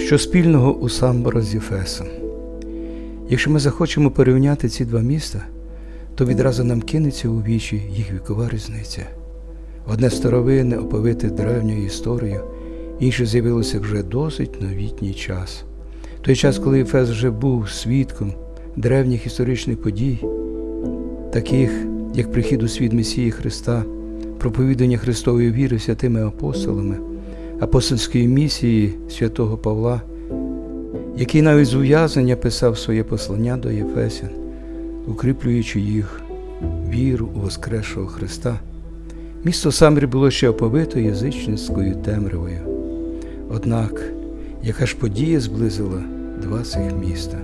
Що спільного у Самбора з Єфесом? Якщо ми захочемо порівняти ці два міста, то відразу нам кинеться у вічі їх вікова різниця. Одне старовинне оповите древньою історією, інше з'явилося вже досить новітній час. Той час, коли Єфес вже був свідком древніх історичних подій, таких як прихід у світ Месії Христа, проповідання Христової віри святими апостолами, апостольської місії святого Павла, який навіть з ув'язнення писав своє послання до Єфесян, укріплюючи їх віру у Воскресшого Христа. Місто Самрі було ще оповито язичницькою темрявою. Однак, яка ж подія зблизила два цих міста?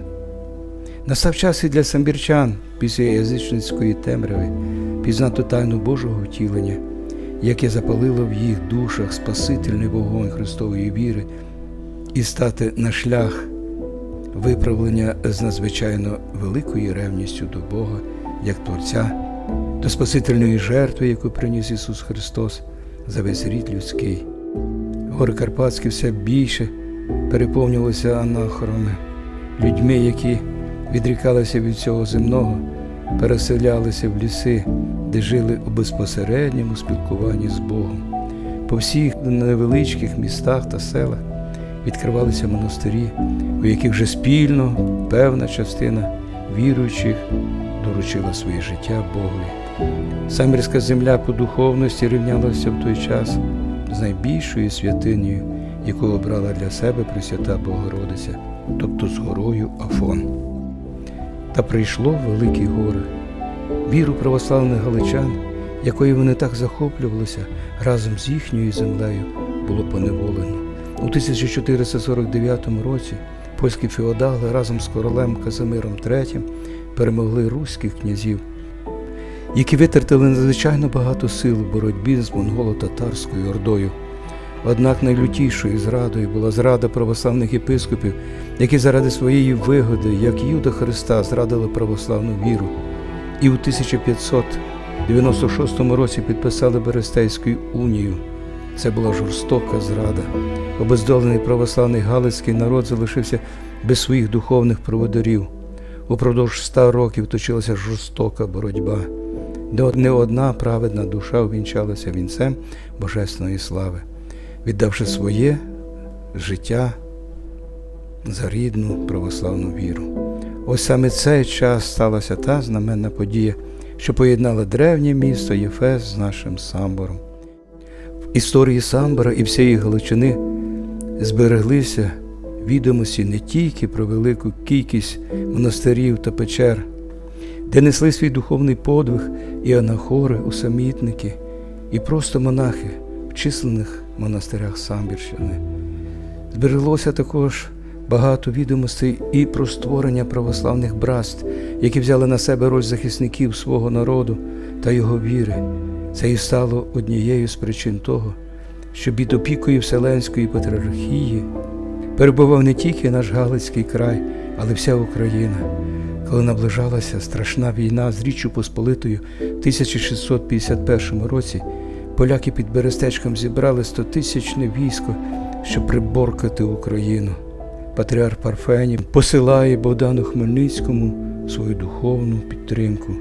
Настав час і для самбірчан після язичницької темряви пізнати тайну Божого втілення, яке запалило в їх душах Спасительний вогонь Христової віри, і стати на шлях виправлення з надзвичайно великою ревністю до Бога, як Творця, до Спасительної жертви, яку приніс Ісус Христос за весь рід людський. Гори Карпатські все більше переповнювалися анахорами, людьми, які відрікалися від цього земного, переселялися в ліси, де жили у безпосередньому спілкуванні з Богом. По всіх невеличких містах та селах відкривалися монастирі, у яких вже спільно певна частина віруючих доручила своє життя Богові. Самірська земля по духовності рівнялася в той час з найбільшою святинею, яку обрала для себе Пресвята Богородиця, тобто з горою Афон. Та прийшло великі гори. Віру православних галичан, якою вони так захоплювалися, разом з їхньою землею було поневолено. У 1449 році польські феодали разом з королем Казимиром III перемогли руських князів, які витратили надзвичайно багато сил у боротьбі з монголо-татарською ордою. Однак найлютішою зрадою була зрада православних єпископів, які заради своєї вигоди, як Юда Христа, зрадили православну віру, і у 1596 році підписали Берестейську унію. Це була жорстока зрада. Обездолений православний Галицький народ залишився без своїх духовних проводарів. Упродовж ста років точилася жорстока боротьба, де не одна праведна душа увінчалася вінцем Божественної слави, віддавши своє життя за рідну православну віру. Ось саме цей час сталася та знаменна подія, що поєднала древнє місто Єфес з нашим самбором. В історії самбора і всієї Галичини збереглися відомості не тільки про велику кількість монастирів та печер, де несли свій духовний подвиг і анахори, усамітники, і просто монахи в численних монастирях Самбірщини. Збереглося також багато відомостей і про створення православних братств, які взяли на себе роль захисників свого народу та його віри. Це і стало однією з причин того, що під опікою Вселенської патріархії перебував не тільки наш Галицький край, але вся Україна. Коли наближалася страшна війна з Річчю Посполитою в 1651 році, поляки під Берестечком зібрали стотисячне військо, щоб приборкати Україну. Патріарх Парфенів посилає Богдану Хмельницькому свою духовну підтримку.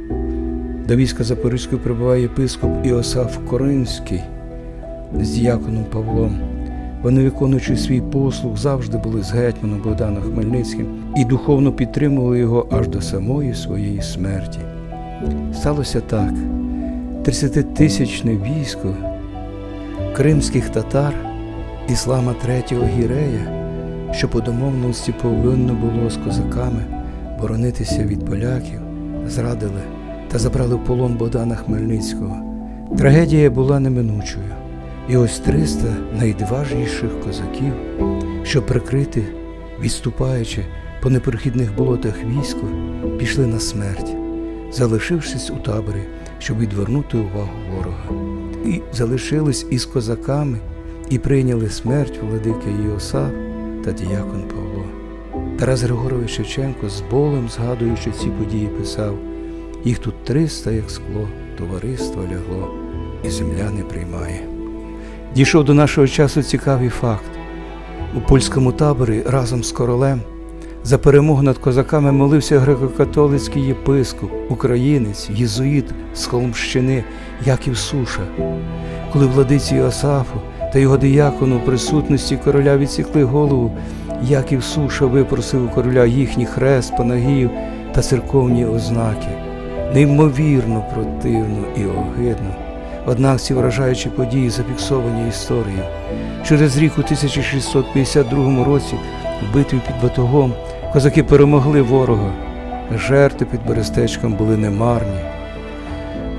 До війська Запорізького прибуває єпископ Іосаф Коринський з діяконом Павлом. Вони, виконуючи свій послуг, завжди були з гетьманом Богданом Хмельницьким і духовно підтримували його аж до самої своєї смерті. Сталося так: 30-тисячне військо кримських татар іслама Третього Гірея, що по домовленості повинно було з козаками боронитися від поляків, зрадили та забрали в полон Богдана Хмельницького. Трагедія була неминучою. І ось 300 найдважніших козаків, щоб прикрити, відступаючи по непрохідних болотах військо, пішли на смерть, залишившись у таборі, щоб відвернути увагу ворога. І залишились із козаками і прийняли смерть владики Іосаф та діякон Павло. Тарас Григорович Шевченко з болем, згадуючи ці події, писав: їх тут триста, як скло, товариство лягло, і земля не приймає. Дійшов до нашого часу цікавий факт. У польському таборі разом з королем за перемогу над козаками молився греко-католицький єпископ, українець, єзуїт з Холмщини Яків Суша. Коли владиці Іосафу та його диякону в присутності короля відсікли голову, Яків Суша випросив у короля їхній хрест, панагію та церковні ознаки. Неймовірно противно і огидно. Однак ці вражаючі події зафіксовані історією. Через рік у 1652 році в битві під Батогом козаки перемогли ворога. Жертви під Берестечком були немарні.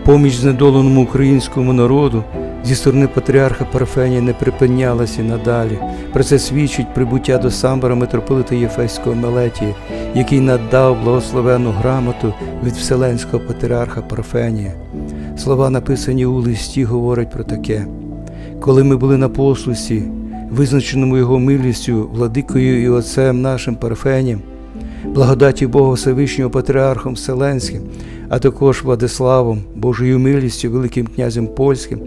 Поміч знедоленому українському народу зі сторони патріарха Парфенія не припинялася надалі. Про це свідчить прибуття до Самбора митрополита Єфеського Мелетія, який надав благословенну грамоту від Вселенського патріарха Парфенія. Слова, написані у листі, говорять про таке. Коли ми були на послусі, визначеному його милістю, владикою і отцем нашим Парфенієм, благодаті Бога Всевишнього Патріархом Вселенським, а також Владиславом, Божою милістю, Великим князем Польським,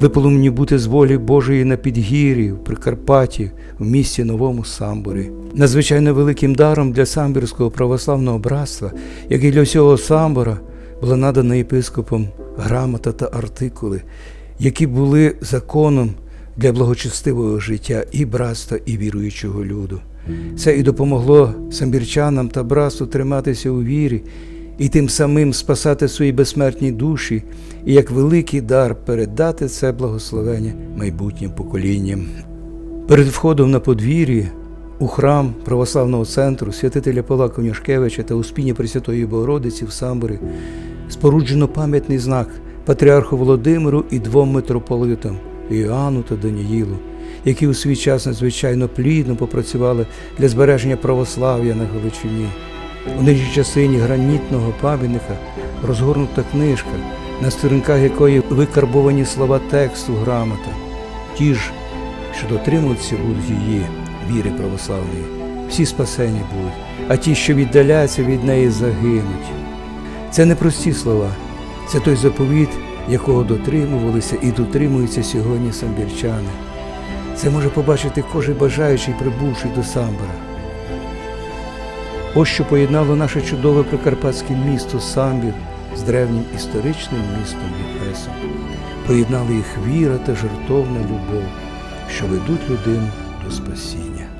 випало мені бути з волі Божої на Підгір'ї, в Прикарпатті, в місті Новому Самборі. Надзвичайно великим даром для самбірського православного братства, як і для всього самбора, була надана єпископом грамота та артикули, які були законом для благочестивого життя і братства, і віруючого люду. Це і допомогло самбірчанам та братству триматися у вірі і тим самим спасати свої безсмертні душі, і як великий дар передати це благословення майбутнім поколінням. Перед входом на подвір'ї у храм православного центру святителя Павла Конюшкевича та Успіння Пресвятої Богородиці в Самборі споруджено пам'ятний знак патріарху Володимиру і двом митрополитам Іоанну та Даніїлу, які у свій час надзвичайно плідно попрацювали для збереження православ'я на Галичині. У нижній частині гранітного пам'ятника розгорнута книжка, на сторінках якої викарбовані слова тексту грамота. Ті ж, що дотримуються будуть її віри православної, всі спасені будуть, а ті, що віддаляться від неї, загинуть. Це не прості слова, це той заповіт, якого дотримувалися і дотримуються сьогодні самбірчани. Це може побачити кожен бажаючий, прибувши до самбора. Ось що поєднало наше чудове прикарпатське місто Самбір з древнім історичним містом Єфесом. Поєднали їх віра та жертовна любов, що ведуть людину до спасіння.